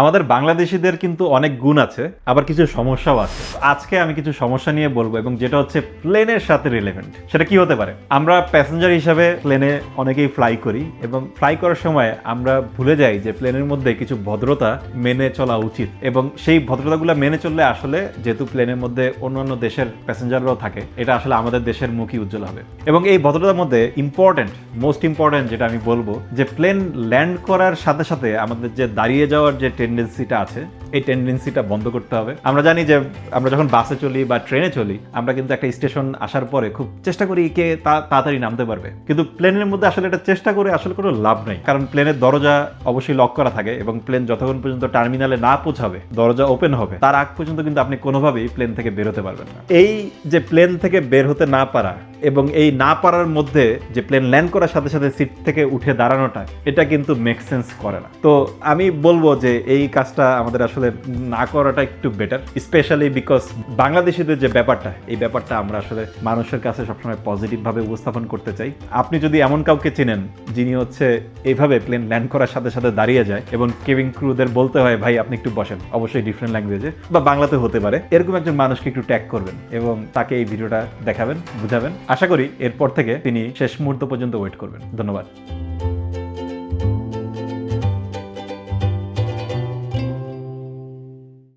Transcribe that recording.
আমাদের বাংলাদেশিদের কিন্তু অনেক গুণ আছে, আবার কিছু সমস্যাও আছে। আজকে আমি কিছু সমস্যা নিয়ে বলব এবং যেটা হচ্ছে প্লেনের সাথে রিলেভেন্ট সেটা কি হতে পারে? আমরা প্যাসেঞ্জার হিসাবে প্লেনে অনেকেই ফ্লাই করি এবং ফ্লাই করার সময় আমরা ভুলে যাই যে প্লেনের মধ্যে কিছু ভদ্রতা মেনে চলা উচিত এবং সেই ভদ্রতাগুলো মেনে চললে আসলে যেহেতু প্লেনের মধ্যে অন্যান্য দেশের প্যাসেঞ্জাররাও থাকে, এটা আসলে আমাদের দেশের মুখই উজ্জ্বল হবে। এবং এই ভদ্রতার মধ্যে ইম্পর্টেন্ট মোস্ট ইম্পর্টেন্ট যেটা আমি বলব, যে প্লেন ল্যান্ড করার সাথে সাথে আমাদের যে দাঁড়িয়ে যাওয়ার যে টেন্ডেন্সিটা আছে। এই টেন্ডেন্সিটা বন্ধ করতে হবে। আমরা জানি যে আমরা যখন বাসে চলি বা ট্রেনে চলি, আমরা কিন্তু একটা স্টেশন আসার পরে খুব চেষ্টা করি কে তাড়াতাড়ি নামতে পারবে। কিন্তু প্লেনের মধ্যে আসলে এটা চেষ্টা করে আসলে কোনো লাভ নেই। কারণ প্লেনের দরজা অবশ্যই লক করা থাকে এবং প্লেন যতক্ষণ পর্যন্ত টার্মিনালে না পৌঁছাবে, দরজা ওপেন হবে, তার আগ পর্যন্ত কিন্তু আপনি কোনোভাবেই প্লেন থেকে বের হতে পারবেন না। এই যে প্লেন থেকে বের হতে না পারা এবং এই না পারার মধ্যে যে প্লেন ল্যান্ড করার সাথে সাথে সিট থেকে উঠে দাঁড়ানোটা, এটা কিন্তু মেক সেন্স করে না। তো আমি বলব যে এই কাজটা আমাদের আসলে না করাটা একটু বেটার স্পেশালি বিকজ বাংলাদেশিদের যে ব্যাপারটা, এই ব্যাপারটা আমরা আসলে মানুষের কাছে সবসময় পজিটিভভাবে উপস্থাপন করতে চাই। আপনি যদি এমন কাউকে চিনেন, যিনি হচ্ছে এইভাবে প্লেন ল্যান্ড করার সাথে সাথে দাঁড়িয়ে যায় এবং কেবিং ক্রুদের বলতে হয়, ভাই, আপনি একটু বসেন। অবশ্যই ডিফারেন্ট ল্যাঙ্গুয়েজে বা বাংলাতে হতে পারে। এরকম একজন মানুষকে একটু ট্যাগ করবেন এবং তাকে এই ভিডিওটা দেখাবেন, বুঝাবেন। আশা করি এরপর থেকে তিনি শেষ মুহূর্ত পর্যন্ত ওয়েট করবেন। ধন্যবাদ।